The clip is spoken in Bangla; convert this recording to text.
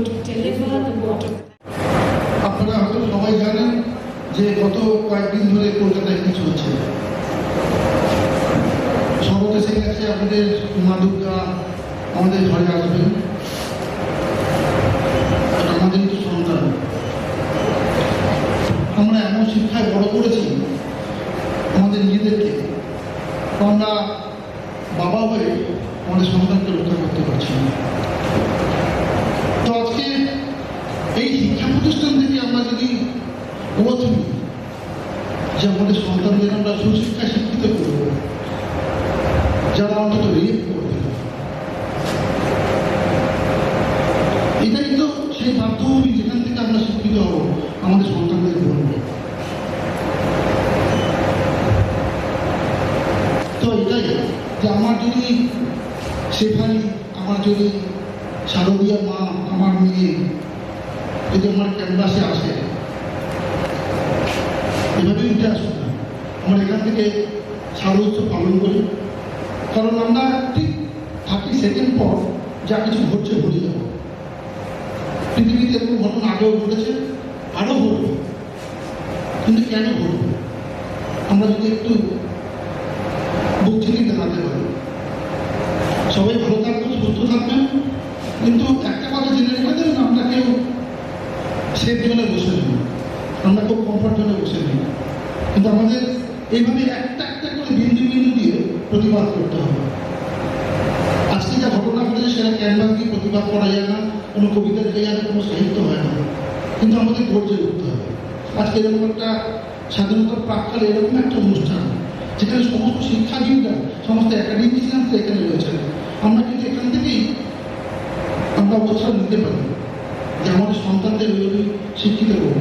would deliver the of আপনারা হয়তো সবাই জানেন যে গত কয়েকদিন ধরে কলকাতায় কিছু হচ্ছে শরৎ এসে গেছে আমাদের আমাদের ঘরে আসবেন। আমাদের তো সন্তান। আমরা এমন শিক্ষায় বড় করেছি আমাদের নিজেদেরকে আমরা বাবা হয়ে আমাদের সন্তানকে রক্ষা করতে পারছি না তো আজকে এই শিক্ষা প্রতিষ্ঠান থেকে আমরা যদি বোধ নিই যে আমাদের সন্তানদের আমরা সুশিক্ষা শিক্ষিত করব। যারা অন্তত রেপ করবে। না। এটাই তো সেই মাধ্যমই যেখান থেকে আমরা শিক্ষিত হব, আমাদের সন্তানদের বলব তো এটাই যে আমার যদি সেখানে আমার যদি শারদীয়া মা, আমার মেয়ে যদি আমার ক্যানভাসে আসে এভাবে উঠে আসবে না। আমরা এখান থেকে সারোৎসব পালন করি। কারণ আমরা ঠিক থার্টি সেকেন্ড পর যা কিছু ঘটছে ভুলে যাব। পৃথিবীতে এরকম ঘটনা আগেও ঘটেছে, আরও ঘটবে। কিন্তু কেন ঘটবে? আমরা যদি একটু বুদ্ধিটি দেখাতে পারি। সবাই ভালো থাকবেন, সুস্থ থাকবেন। কিন্তু একটা কথা জেনে রেখে দেবেন আমরা কেউ সেফ বসে নেই আমরা খুব কমফর্ট জোনে বসে দিই কিন্তু আমাদের এইভাবে একটা একটা করে বিন্দু বিন্দু দিয়ে প্রতিবাদ করতে হবে। আজকে যা ঘটনা ঘটেছে, সেটা ক্যানভাস দিয়ে প্রতিবাদ করা যায় না, কোনো কবিতা দিয়ে না, কোনো সাহিত্য হয় না। কিন্তু আমাদের ধৈর্য করতে হবে। আজকে এরকম একটা স্বাধীনতা প্রাক্কালে এরকম একটা অনুষ্ঠান, যেখানে সমস্ত শিক্ষাবিদরা সমস্ত একাডেমিশিয়ানরা এখানে রয়েছেন, আমরা কিন্তু এখান থেকেই আমরা অবসর নিতে পারি যে আমাদের সন্তানদের শিক্ষিত করব